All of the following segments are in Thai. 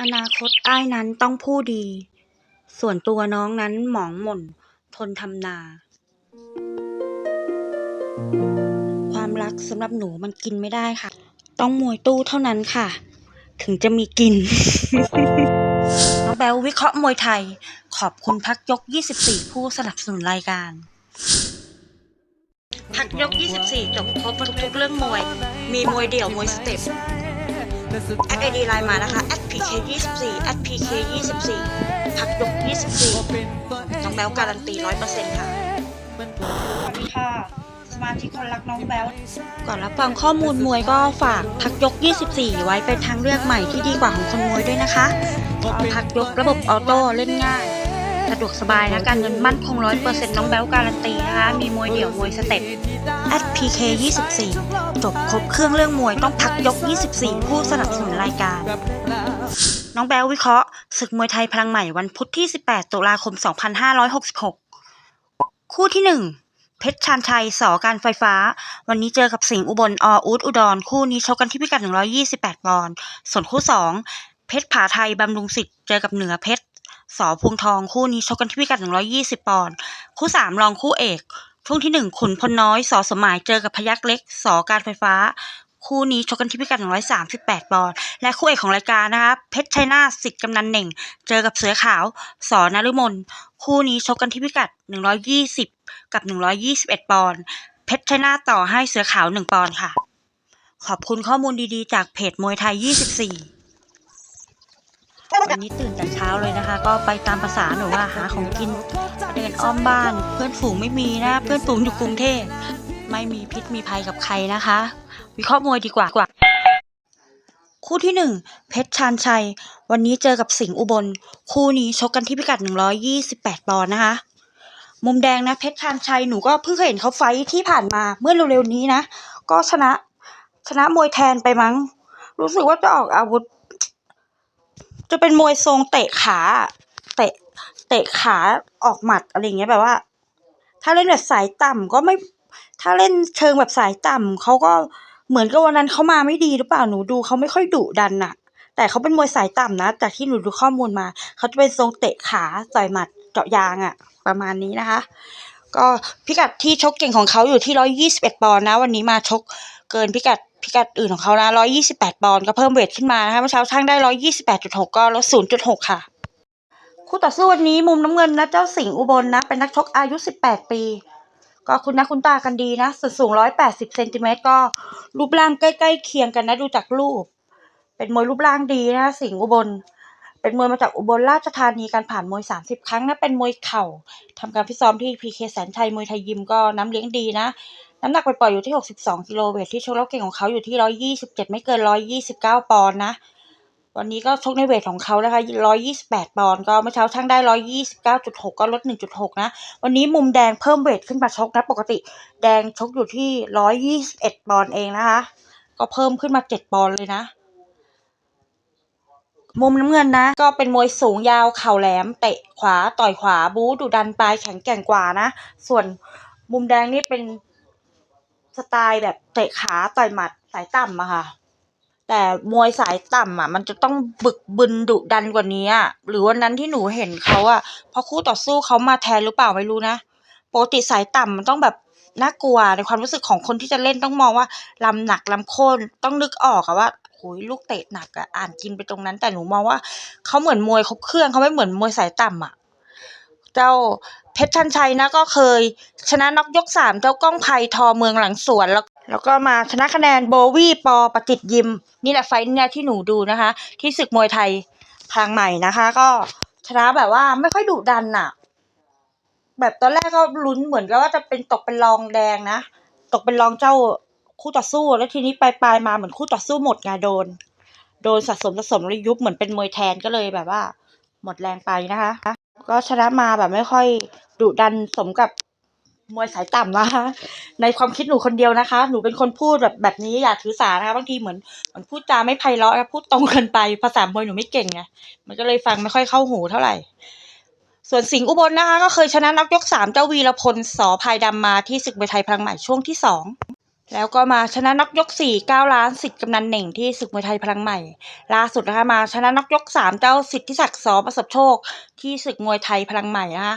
อนาคตอ้ายนั้นต้องผู้ดี ส่วนตัวน้องนั้นหมองหม่น ทนทำนา ความรักสำหรับหนูมันกินไม่ได้ค่ะ ต้องมวยตู้เท่านั้นค่ะ ถึงจะมีกิน น้องแบลวิเคราะห์มวยไทย ขอบคุณพักยก 24 ผู้สนับสนุนรายการ พักยก 24 จบครบทุกๆเรื่องมวย มีมวยเดี่ยวมวยสเต็ป แอดไอดีไลน์มานะคะ @pk24 @pk24 พักยก24น้องแบลการันตี100%ค่ะสวัสดีค่ะ สมาชิกคนรักน้องแบลก่อนรับฟังข้อมูลมวยก็ฝากพักยก 24 ไว้เป็นทางเลือกใหม่ที่ดีกว่าของคนมวยด้วยนะคะเอาพักยกระบบออโต้เล่นง่าย สะดวกสบายนะการเงินมั่นคง100%น้องแบลการันตีนะคะ มีมวยเดี่ยวมวยสเต็ป @pk 24จบครบเครื่องเรื่องมวยต้องพักยก 24 ผู้สนับสนุนรายการ น้องแบลวิเคราะห์ศึกมวยไทยพลังใหม่วันพุธที่ 18 ตุลาคม 2566 คู่ที่ 1เพชรชานชัยสอการไฟฟ้า วันนี้เจอกับสิงห์อุบลออูดอุดร คู่นี้ชกกันที่พิกัด 128 ปอนด์ส่วนคู่ 2 เพชรผาไทยบำรุงสิทธิ์เจอกับเหนือเพชร สอพวงทองคู่นี้ชกกันที่พิกัด 120 ปอนด์คู่ 3 รองคู่เอก ช่วงที่ 1 ขุนพลน้อยสอสมหมายเจอกับพยักเล็กสอการไฟฟ้า คู่นี้ชกกันที่พิกัด 138 ปอนด์และคู่เอกของรายการนะคะเพชรชัยนาสิทธิ์กำนันเหน่ง เจอกับเสือขาวสอนฤมลคู่นี้ชกกันที่พิกัด 120 กับ 121 ปอนด์เพชรชัยนาต่อให้เสือขาว 1 ปอนด์ค่ะ ขอบคุณข้อมูลดีๆ จากเพจมวยไทย 24 วันนี้ตื่นแต่เช้าเลยนะคะ ก็ไปตามภาษาหนูว่าหาของกิน เดินอ้อมบ้าน เพื่อนฝูงไม่มีนะ เพื่อนฝูงอยู่กรุงเทพไม่มีพิษมีภัยกับใครนะคะ วิเคราะห์มวยดีกว่า คู่ที่หนึ่งเพชรชานชัย วันนี้เจอกับสิงห์อุบล คู่นี้ชกกันที่พิกัด 128ปอนด์นะคะ มุมแดงนะเพชรชานชัยหนูก็เพิ่งเคยเห็นเขาไฟที่ผ่านมาเมื่อเร็วๆนี้นะ ก็ชนะชนะมวยแทนไปมั้ง รู้สึกว่าจะออกอาวุธ จะเป็นมวยทรงเตะขา เตะ เตะขาออกหมัดอะไรอย่างเงี้ยแบบว่า ถ้าเล่นแบบสายต่ำก็ไม่ ถ้าเล่นเชิงแบบสายต่ำเขาก็เหมือนกับวันนั้นเขามาไม่ดีหรือเปล่าหนูดูเขาไม่ค่อยดุดันน่ะแต่เขาเป็นมวยสายต่ำนะจากที่หนูดูข้อมูลมาเขาจะเป็นทรงเตะขาต่อยหมัดเจาะยางอะประมาณนี้นะคะ ก็พิกัดที่ชกเก่งของเขาอยู่ที่ร้อยยี่สิบเอ็ดปอนด์นะ วันนี้มาชกเกินพิกัด พิกัดอื่นของเขานะร้อยยี่สิบแปดปอนด์ก็เพิ่มเวทขึ้นมานะคะเมื่อเช้าช่างได้ร้อยยี่สิบแปดจุดหกก็ลดศูนย์จุดหกค่ะ คู่ต่อสู้วันนี้มุมน้ำเงินนะเจ้าสิงห์อุบลนะ เป็นนักชกอายุสิบแปดปี ก็คุณนะคุณตากันดีนะส่วนสูงร้อยแปดสิบเซนติเมตรก็รูปร่างใกล้ๆเคียงกันนะดูจากรูป เป็นมวยรูปร่างดีนะสิงห์อุบล เป็นมวยมาจากอุบลราชธานีการผ่านมวยสามสิบครั้งนะเป็นมวยเข่าทำการฟิซ้อมที่พีเคแสนชัยมวยไทยยิมก็น้ำเลี้ยงดีนะ น้ำหนักปล่อยๆอยู่ที่หกสิบสองกิโลเวทที่ชกแล้วเก่งของเขาอยู่ที่ร้อยยี่สิบเจ็ดไม่เกินร้อยยี่สิบเก้าปอนด์นะวันนี้ก็ชกในเวทของเขานะคะร้อยยี่สิบแปดปอนด์ก็เมื่อเช้าช่างได้ร้อยยี่สิบเก้าจุดหกก็ลดหนึ่งจุดหกนะ วันนี้มุมแดงเพิ่มเวทขึ้นมาชกนะ ปกติแดงชกอยู่ที่ร้อยยี่สิบเอ็ดปอนด์เองนะคะ ก็เพิ่มขึ้นมาเจ็ดปอนด์เลยนะ มุมน้ำเงินนะ ก็เป็นมวยสูงยาวเข่าแหลม เตะขวาต่อยขวาบู๊ดุดันปลายแข็งแกร่งกว่านะ ส่วนมุมแดงนี่เป็น สไตล์แบบเตะขาต่อยหมัดสายต่ำอะค่ะ แต่มวยสายต่ำอะมันจะต้องบึกบึนดุดันกว่านี้อะหรือวันนั้นที่หนูเห็นเขาอะเพราะคู่ต่อสู้เขามาแทนหรือเปล่าไม่รู้นะปกติสายต่ำมันต้องแบบน่ากลัวในความรู้สึกของคนที่จะเล่นต้องมองว่าลำหนักลำโค่นต้องนึกออกอะว่าโอ้ยลูกเตะหนักอะอ่านกินไปตรงนั้น แต่หนูมองว่าเขาเหมือนมวยครบเครื่องเขาไม่เหมือนมวยสายต่ำอะเจ้า เพชรชันชัยนะก็เคย ชนะน็อกยกสามเจ้าก้องไพทอเมืองหลังสวนแล้วแล้วก็มาชนะคะแนนโบวี่ปอประจิตยิม นี่แหละไฟท์เนี่ยที่หนูดูนะคะ ที่ศึกมวยไทยพลังใหม่นะคะ ก็ชนะแบบว่าไม่ค่อยดุดันน่ะแบบตอนแรกก็ลุ้นเหมือนกับว่าจะเป็นตกเป็นรองแดงนะ ตกเป็นรองเจ้าคู่ต่อสู้แล้วทีนี้ปลายปลายมาเหมือนคู่ต่อสู้หมดไงโดน โดนสะสมสะสมแล้วยุบเหมือนเป็นมวยแทนก็เลยแบบว่า หมดแรงไปนะคะ ก็ชนะมาแบบไม่ค่อยดุดันสมกับมวยสายต่ำนะคะ ในความคิดหนูคนเดียวนะคะ หนูเป็นคนพูดแบบแบบนี้อย่าถือสานะคะบางทีเหมือนเหมือนพูดจาไม่ไพเราะพูดตรงเกินไปภาษามวยหนูไม่เก่งไงมันก็เลยฟังไม่ค่อยเข้าหูเท่าไหร่ ส่วนสิงห์อุบลนะคะ ก็เคยชนะนักยกสามเจ้าวีรพลสอพายดำมาที่ศึกมวยไทยพลังใหม่ช่วงที่สอง แล้วก็มาชนะน็อกยกสี่เก้าล้านสิทธิ์กำนันเหน่งที่ศึกมวยไทยพลังใหม่ ล่าสุดนะคะมาชนะน็อกยกสามเจ้าสิทธิศักดิ์สอประสบโชค ที่ศึกมวยไทยพลังใหม่นะคะ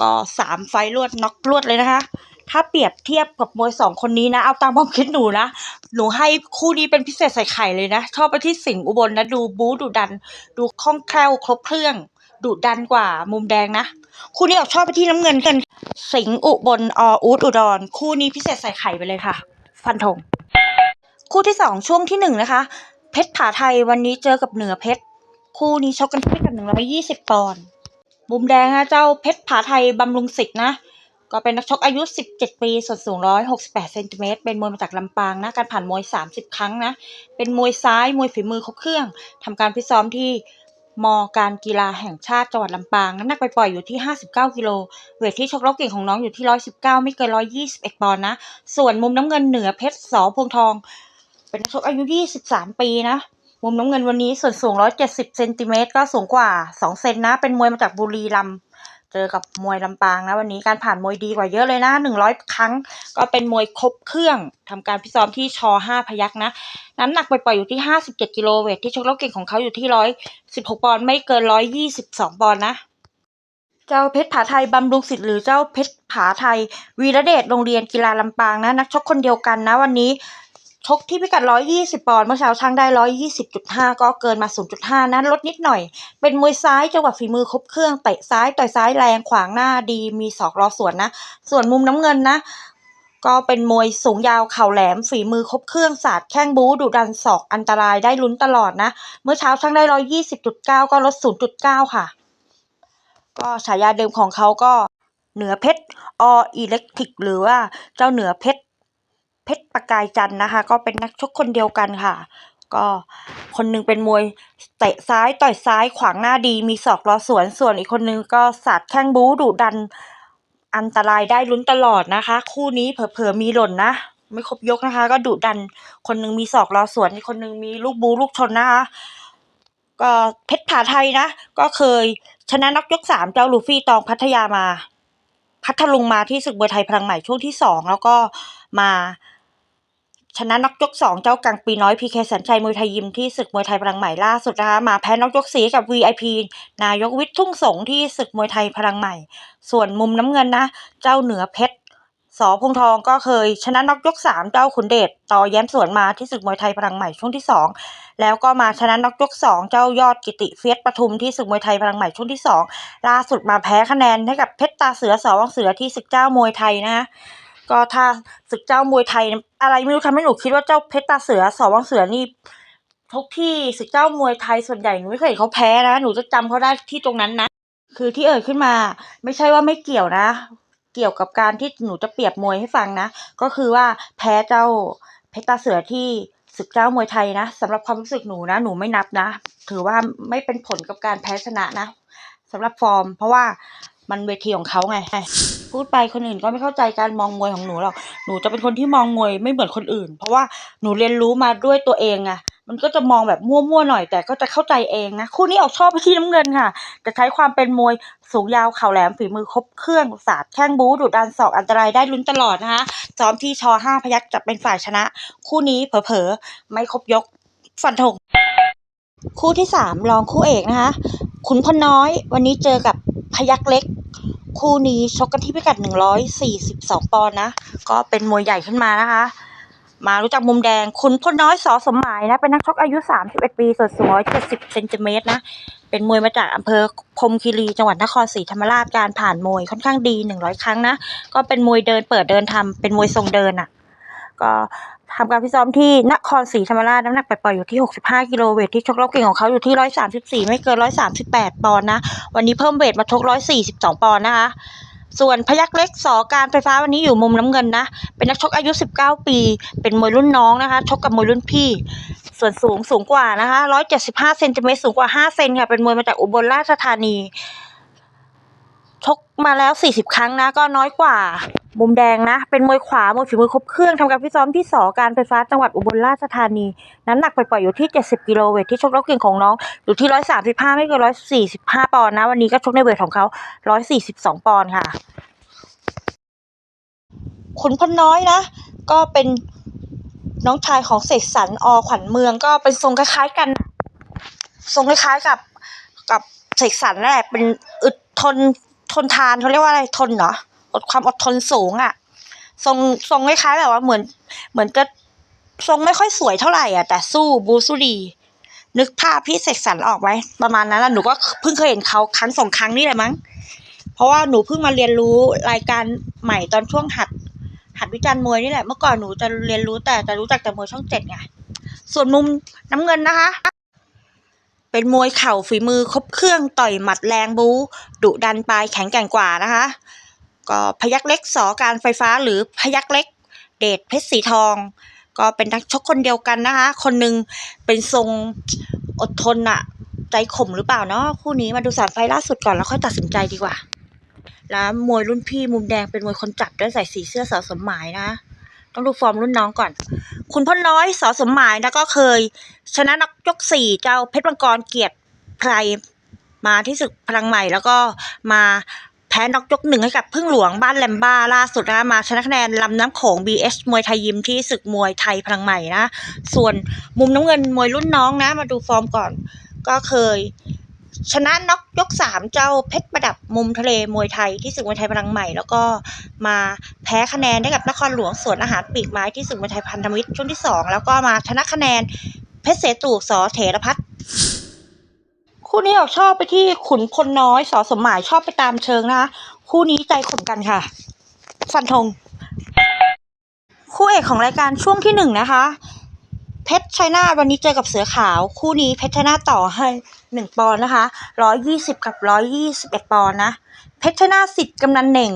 ก็สามไฟลวดน็อกรวดเลยนะคะ ถ้าเปรียบเทียบกับมวยสองคนนี้นะ เอาตามความคิดหนูนะ หนูให้คู่นี้เป็นพิเศษใส่ไข่เลยนะ ชอบไปที่สิงห์อุบลนะ ดูบู๊ดุดัน ดูคล่องแคล่วครบเครื่อง ดุดันกว่ามุมแดงนะ คู่นี้ออกชอบไปที่น้ำเงินกัน สิงห์อุบลออูดอุดร คู่นี้พิเศษใส่ไข่ไปเลยค่ะ ฟันธงคู่ที่สองช่วงที่หนึ่งนะคะ เพชรผาไทยวันนี้เจอกับเหนือเพชร คู่นี้ชกกันที่พิกัดหนึ่งร้อยยี่สิบปอนด์มุมแดงนะเจ้าเพชรผาไทยบำรุงศิษย์นะ ก็เป็นนักชกอายุ 17 ปีส่วนสูง 168เซนติเมตรเป็นมวยมาจากลำปางนะ การผ่านมวย 30 ครั้งนะ เป็นมวยซ้ายมวยฝีมือครบเครื่องทำการพิซ้อมที่ มการกีฬาแห่งชาติจังหวัดลำปาง น้ำหนักไปปล่อยอยู่ที่ 59 กิโล เวทที่ชกรบเก่งของน้องอยู่ที่ 119 ไม่เกิน 121 ปอนด์นะ ส่วนมุมน้ำเงินเหนือเพชรสอพวงทอง เป็นนักชกอายุ 23 ปีนะ มุมน้ำเงินวันนี้ส่วนสูง 170 เซนติเมตรก็สูงกว่า 2 เซนนะ เป็นมวยมาจากบุรีรัมย์ เจอกับมวยลำปางนะวันนี้การผ่านมวยดีกว่าเยอะเลยนะหนึ่งร้อยครั้ง ก็เป็นมวยครบเครื่องทำการพิซ้อมที่ชอห้าพยักนะน้ำหนักปล่อยๆอยู่ที่ห้าสิบเจ็ดกิโลเวทที่ชกรอบเก่งของเขาอยู่ที่ร้อยสิบหกปอนด์ไม่เกินร้อยยี่สิบสองปอนด์นะเจ้าเพชรผาไทยบำรุงศิษย์หรือเจ้าเพชรผาไทย วีระเดชโรงเรียนกีฬาลำปางนะ นักชกคนเดียวกันนะวันนี้ ชกที่พิกัด 120 ปอนด์เมื่อเช้าช่างได้ 120.5 ก็เกินมา 0.5 นั้นลดนิดหน่อย เป็นมวยซ้ายจังหวะฝีมือครบเครื่องเตะซ้ายต่อยซ้ายแรงขวางหน้าดีมีศอกรอสวนนะ ส่วนมุมน้ำเงินนะ ก็เป็นมวยสูงยาวเข่าแหลม ฝีมือครบเครื่องศาสตร์แข้งบู๊ดุดันศอกอันตรายได้ลุ้นตลอดนะ เมื่อเช้าช่างได้ 120.9 ก็ลด 0.9 ค่ะ ก็ฉายาเดิมของเขาก็เหนือเพชรออิเล็กทริกหรือว่าเจ้าเหนือเพชร เพชรประกายจันนะคะ ก็เป็นนักชกคนเดียวกันค่ะ ก็คนหนึงเป็นมวยเตะซ้ายต่อยซ้ายขวางหน้าดีมีศอกรอสวนส่วนอีกคนนึงก็สาดแข้งบู๊ดุดันอันตรายได้ลุ้นตลอดนะคะ คู่นี้เผลอๆมีหล่นนะ ไม่ครบยกนะคะ ก็ดุดันคนหนึงมีศอกรอสวนอีกคนหนึงมีลูกบู๊ลูกชนนะคะก็เพชรผาไทยนะ ก็เคยชนะนักยกสามเจ้าลูฟี่ตองพัทยามา พัทลุงมาที่ศึกมวยไทยพลังใหม่ช่วงที่สองแล้วก็มา ชนะน็อกยกสองเจ้ากังปีน้อยพีเคสัญชัยมวยไทยยิมที่ศึกมวยไทยพลังใหม่ล่าสุดนะคะมาแพ้น็อกยกสีกับ VIP นายกวิทย์ทุ่งสงที่ศึกมวยไทยพลังใหม่ ส่วนมุมน้ำเงินนะ เจ้าเหนือเพชรสอพงทองก็เคยชนะน็อกยกสามเจ้าขุนเดชต่อแย้มสวนมาที่ศึกมวยไทยพลังใหม่ช่วงที่สองแล้วก็มาชนะน็อกยกสองเจ้ายอดกิติเฟียสปทุมที่ศึกมวยไทยพลังใหม่ช่วงที่สองล่าสุดมาแพ้คะแนนให้กับเพชรตาเสือสอวังเสือที่ศึกเจ้ามวยไทยนะคะ ก็ถ้าศึกเจ้ามวยไทย อะไรไม่รู้ทำให้หนูคิดว่าเจ้าเพชรตาเสือสอวังเสือนี่ทุกที่ศึกเจ้ามวยไทยส่วนใหญ่หนูไม่เคยเห็นเขาแพ้นะ หนูจะจำเขาได้ที่ตรงนั้นนะ คือที่เอ่ยขึ้นมา ไม่ใช่ว่าไม่เกี่ยวนะ เกี่ยวกับการที่หนูจะเปรียบมวยให้ฟังนะ ก็คือว่าแพ้เจ้าเพชรตาเสือที่ศึกเจ้ามวยไทยนะสำหรับความรู้สึกหนูนะ หนูไม่นับนะ ถือว่าไม่เป็นผลกับการแพ้ชนะนะสำหรับฟอร์ม เพราะว่ามันเวทีของเขาไง พูดไปคนอื่นก็ไม่เข้าใจการมองมวยของหนูหรอก หนูจะเป็นคนที่มองมวยไม่เหมือนคนอื่น เพราะว่าหนูเรียนรู้มาด้วยตัวเองอะมันก็จะมองแบบมั่วๆหน่อย แต่ก็จะเข้าใจเองนะคู่นี้ออกชอบไปที่น้ำเงินค่ะ จะใช้ความเป็นมวยสูงยาวเข่าแหลมฝีมือครบเครื่องศาสตร์แข้งบู๊ดุดันศอกอันตรายได้ลุ้นตลอดนะคะซ้อมที่ชอห้าพยักจะเป็นฝ่ายชนะ คู่นี้เผลอๆไม่ครบยกฟันธงคู่ที่สามรองคู่เอกนะคะขุนพลน้อย วันนี้เจอกับพยักเล็ก คู่นี้ชกกันที่พิกัด 142 ปอนด์นะ ก็เป็นมวยใหญ่ขึ้นมานะคะ มารู้จักมุมแดงขุนพลน้อยสอสมหมายนะ เป็นนักชกอายุ 31 ปีส่วนสูง 170 เซนติเมตรนะ เป็นมวยมาจากอำเภอพรมคีรีจังหวัดนครศรีธรรมราชการผ่านมวยค่อนข้างดี 100 ครั้งนะ ก็เป็นมวยเดินเปิดเดินทำเป็นมวยทรงเดินอะ ก็ ทำการพิซ้อมที่นครศรีธรรมราชน้ำหนักปล่อยๆอยู่ที่ 65 กิโลเวทที่ชกรอบเก่งของเขาอยู่ที่ 134 ไม่เกิน 138 ปอนด์นะ วันนี้เพิ่มเวทมาชก 142 ปอนด์นะคะ ส่วนพยักเล็กสอการไฟฟ้าวันนี้อยู่มุมน้ำเงินนะ เป็นนักชกอายุ 19 ปี เป็นมวยรุ่นน้องนะคะ ชกกับมวยรุ่นพี่ ส่วนสูงสูงกว่านะคะ 175 เซนติเมตรสูงกว่า 5 เซนค่ะ เป็นมวยมาจากอุบลราชธานี ชกมาแล้ว 40 ครั้งนะก็น้อยกว่า มุมแดงนะ เป็นมวยขวามวยฝีมือครบเครื่องทำการฟิซ้อมที่สอการไฟฟ้าจังหวัดอุบลราชธานี น้ำหนักปล่อยๆอยู่ที่ 70 กิโลเวทที่ชกรอบเก่งของน้อง อยู่ที่ 135 ไม่เกิน 145 ปอนด์นะ วันนี้ก็ชกในเวทของเขา 142 ปอนด์ค่ะ ขุนพลน้อยนะ ก็เป็นน้องชายของเสกสรรอขวัญเมืองก็เป็นทรงคล้ายๆกัน ทรงคล้ายๆกับกับเสกสรรนั่นแหละเป็นอึดทน ทนทานเขาเรียกว่าอะไรทนเหรออดความอดทนสูงอะ่ะ ทรงทรงคล้ายๆแบบว่าเหมือน เหมือนจะทรงไม่ค่อยสวยเท่าไหร่อะ แต่สู้บูสู้ดีนึกภาพพี่เสกสรรออกไหมประมาณนั้นแหละหนูก็เพิ่งเคยเห็นเขาครั้งสองครั้งนี่แหละมั้ง เพราะว่าหนูเพิ่งมาเรียนรู้รายการใหม่ตอนช่วงหัด หัดวิจารณ์มวยนี่แหละเมื่อก่อนหนูจะเรียนรู้แต่จะรู้จักแต่มวยช่องเจ็ดไงส่วนมุมน้ำเงินนะคะ เป็นมวยเข่าฝีมือครบเครื่องต่อยหมัดแรงบู๊ดุดันปลายแข็งแกร่งกว่านะคะ ก็พยักเล็กสอการไฟฟ้าหรือพยักเล็ก เดชเพชรสีทอง ก็เป็นนักชกคนเดียวกันนะคะ คนหนึ่งเป็นทรงอดทนอะใจข่มหรือเปล่าเนาะคู่นี้มาดูสามไฟล่าสุดก่อนแล้วค่อยตัดสินใจดีกว่า แล้วมวยรุ่นพี่มุมแดงเป็นมวยคนจัดด้วยใส่สีเสื้อสอสมหมายนะ ต้องดูฟอร์มรุ่นน้องก่อน คุณพ่อน้อยสอสมหมายนะก็เคย ชนะนักยกสี่เจ้าเพชรมังกรเกียรติไพรมาที่ศึกพลังใหม่แล้วก็มาแพ้น็อกยกหนึ่งให้กับพึ่งหลวงบ้านแลมบ้าล่าสุดนะมาชนะคะแนนลำน้ำโขง BH มวยไทยยิมที่ศึกมวยไทยพลังใหม่นะ ส่วนมุมน้ำเงินมวยรุ่นน้องนะ มาดูฟอร์มก่อน ก็เคย ชนะน็อกยกสามเจ้าเพชรประดับมุมทะเลมวยไทยที่ศึกมวยไทยพลังใหม่ แล้วก็มาแพ้คะแนนให้กับนครหลวงสวนอาหารปีกไม้ที่ศึกมวยไทยพันธมิตรช่วงที่สองแล้วก็มาชนะคะแนนเพชรเสตูสอเถรพัฒน์คู่นี้ออกชอบไปที่ขุนพลน้อยสอสมหมายชอบไปตามเชิงนะคะคู่นี้ใจขมกันค่ะ ฟันธงคู่เอกของรายการช่วงที่หนึ่งนะคะ เพชรชัยนาทวันนี้เจอกับเสือขาว คู่นี้เพชรชัยนาทต่อให้หนึ่งปอนด์นะคะร้อยยี่สิบกับร้อยยี่สิบเอ็ดปอนด์นะ เพชรชัยนาทสิทธิ์กำนันเหน่ง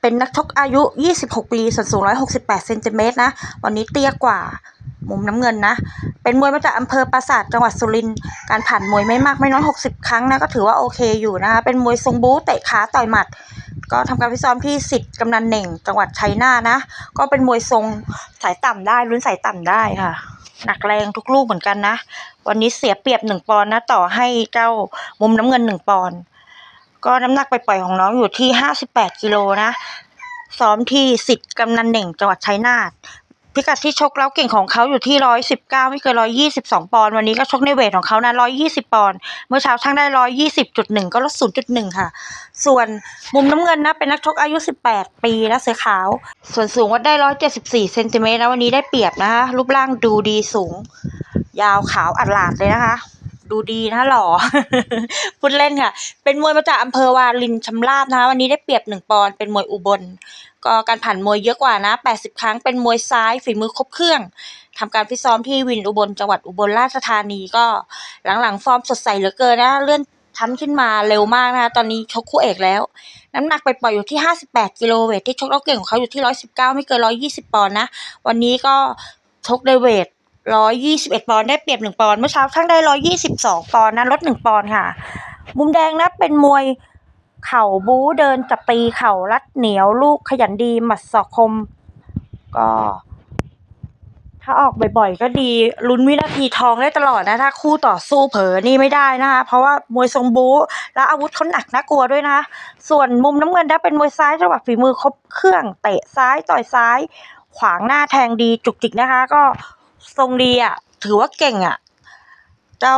เป็นนักชกอายุ 26 ปีส่วนสูง 168เซนติเมตรนะ วันนี้เตี้ยกว่ามุมน้ำเงินนะ เป็นมวยมาจากอำเภอปราสาทจังหวัดสุรินทร์การผ่านมวยไม่มากไม่น้อย 60 ครั้งนะก็ถือว่าโอเคอยู่นะคะเป็นมวยทรงบู๊เตะขาต่อยหมัด ก็ทำการฟิซ้อมที่สิทธิ์กำนันเหน่ง จังหวัดชัยนาทนะ ก็เป็นมวยทรงสายต่ำได้ลุ้นสายต่ำได้ค่ะ หนักแรงทุกลูกเหมือนกันนะ วันนี้เสียเปรียบหนึ่งปอนนะ ต่อให้เจ้ามุมน้ำเงินหนึ่งปอนก็น้ำหนักไปปล่อยของน้องอยู่ที่ห้าสิบแปดกิโลนะ ซ้อมที่สิทธิ์กำนันเหน่งจังหวัดชัยนาท พิกัดที่ชกแล้วเก่งของเขาอยู่ที่ร้อยสิบเก้าไม่เกินร้อยยี่สิบสองปอนด์วันนี้ก็ชกในเวทของเขานะร้อยยี่สิบปอนด์เมื่อเช้าช่างได้ร้อยยี่สิบจุดหนึ่งก็ลดศูนย์จุดหนึ่งค่ะ ส่วนมุมน้ำเงินนะเป็นนักชกอายุสิบแปดปีและเสือขาว ส่วนสูงวัดได้ร้อยเจ็ดสิบสี่เซนติเมตรนะวันนี้ได้เปรียบนะคะรูปร่างดูดีสูง ยาวขาวอัดหลาดเลยนะคะดูดีนะหล่อพูดเล่นค่ะ เป็นมวยมาจากอำเภอวารินชำราบนะคะ วันนี้ได้เปรียบหนึ่งปอนด์เป็นมวยอุบล ก็การผ่านมวยเยอะกว่านะ 80 ครั้งเป็นมวยซ้ายฝีมือครบเครื่องทำการฟิตซ้อมที่วินอุบลจังหวัดอุบลราชธานีก็หลังๆ ฟอร์มสดใสเหลือเกินนะเลื่อนชั้นขึ้นมาเร็วมากนะคะตอนนี้ชกคู่เอกแล้ว น้ำหนักไปปล่อยอยู่ที่ 58 กิโลเวทที่ชกแล้วเก่งของเขาอยู่ที่ 119 ไม่เกิน 120 ปอนด์นะ วันนี้ก็ชกในเวท 121 ปอนด์ได้เปรียบ 1 ปอนด์เมื่อเช้าทั้งได้ 122 ปอนด์นะลด 1 ปอนด์ค่ะ มุมแดงนะเป็นมวย เข่าบู๊เดินจับตีเข่ารัดเหนียวลูกขยันดีหมัดศอกคม ก็ ถ้าออกบ่อยๆ ก็ดีลุ้นวินาทีทองได้ตลอดนะ ถ้าคู่ต่อสู้เผลอนี่ไม่ได้นะคะเพราะว่ามวยทรงบู๊และอาวุธเขาหนักน่ากลัวด้วยนะ ส่วนมุมน้ำเงินนะเป็นมวยซ้ายจังหวะฝีมือครบเครื่องเตะซ้ายต่อยซ้าย ขวางหน้าแทงดีจุกจิกนะคะ ก็ทรงดีอะถือว่าเก่งอะ เจ้า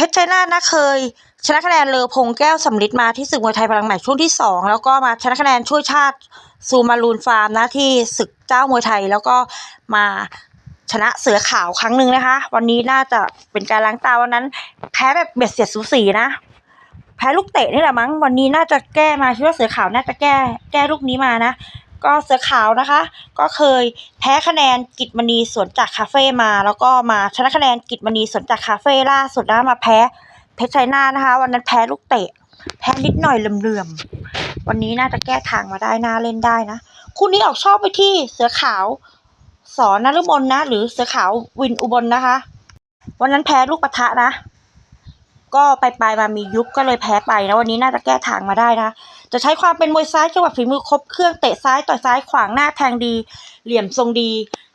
เพชรชัยนาทนะเคย ชนะคะแนนเลอพงแก้วสำลิดมาที่ศึกมวยไทยพลังใหม่ช่วงที่สองแล้วก็มาชนะคะแนนช่วยชาติซูมารูนฟาร์มนะที่ศึกเจ้ามวยไทยแล้วก็มาชนะเสือขาวครั้งหนึ่งนะคะ วันนี้น่าจะเป็นการล้างตาวันนั้น แพ้แบบเบ็ดเสียดสูสีนะ แพ้ลูกเตะนี่แหละมั้งวันนี้น่าจะแก้มาคิดว่าเสือขาวน่าจะแก้แก้ลูกนี้มานะ ก็เสือขาวนะคะ ก็เคยแพ้คะแนนกิจมณีสวนจากคาเฟ่มา แล้วก็มาชนะคะแนนกิจมณีสวนจากคาเฟ่ล่าสุดนะมาแพ้เพชรชัยนานะคะ วันนั้นแพ้ลูกเตะ แพ้นิดหน่อยเหลื่อมๆวันนี้น่าจะแก้ทางมาได้น่าเล่นได้นะคู่นี้ออกชอบไปที่เสือขาวสอนนฤมลนะ หรือเสือขาววินอุบลนะคะ วันนั้นแพ้ลูกปะทะนะ ก็ไปไปมามียุบก็เลยแพ้ไปนะวันนี้น่าจะแก้ทางมาได้นะ จะใช้ความเป็นมวยซ้ายจังหวะฝีมือครบเครื่องเตะซ้ายต่อยซ้ายขวางหน้าแทงดี เหลี่ยมทรงดี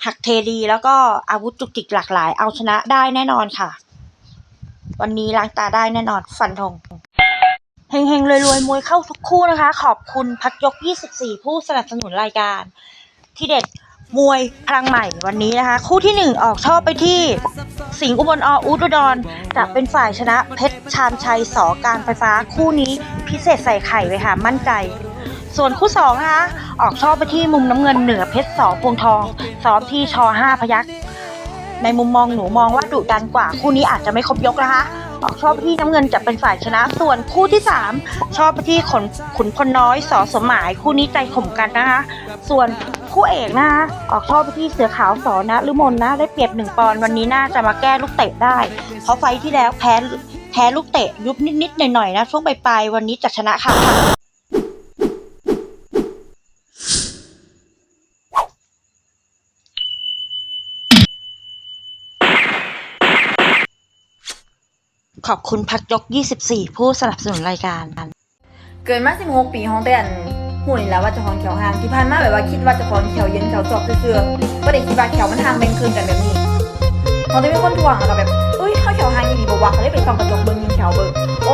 หักเทดี แล้วก็อาวุธจุกจิกหลากหลาย เอาชนะได้แน่นอนค่ะ วันนี้ล้างตาได้แน่นอน ฟันธงเฮงๆรวยๆมวยเข้าทุกคู่นะคะ ขอบคุณพักยก 24 ผู้สนับสนุนรายการ ที่เด็ด มวยพลังใหม่วันนี้นะคะ คู่ที่หนึ่งออกชอบไปที่ สิงห์อุบลออุดอุดรจะเป็นฝ่ายชนะเพชรชานชัยสอการไฟฟ้าคู่นี้พิเศษใส่ไข่เลยค่ะ มั่นใจ ส่วนคู่สองนะคะออกชอบไปที่มุมน้ำเงินเหนือเพชรสอพวงทองซ้อมที่ชห้าพยักในมุมมองหนูมองว่าดุดันกว่า คู่นี้อาจจะไม่ครบยกนะคะออกชอบไปที่น้ำเงินจะเป็นฝ่ายชนะ ส่วนคู่ที่สามชอบไปที่ขนขุนพลน้อยสอสมหมาย คู่นี้ใจข่มกันนะคะ ส่วน คู่เอกนะคะออกชอบไปที่เสือขาวสอนะหรือมนนะ ได้เปรียบหนึ่งปอนด์วันนี้น่าจะมาแก้ลูกเตะได้ เพราะไฟที่แล้วแพ้แพ้ลูกเตะยุบนิดๆหน่อยๆนะช่วงปลายๆวันนี้จะชนะค่ะขอบคุณพักยก 24 ผู้สนับสนุนรายการ เกินมา 16 ปีห้องแต่อัน หุ่นแล้วว่าจะาอนแขวห่างที่ผ่านมาแบบว่าคิดว่าจะาอนแขวเย็นแขวจอบเสือๆก็เด้คิดว่าแขวมันห่างเป็นคืนกันแบบนี้เขาจะเป็นคนทวงอะแบบเอ้ยเขาแขวห่างยี่ดีบอกว่าเขาได้ไปส่องกระจกเบิ้งยิงแขวเบิ้งโอ้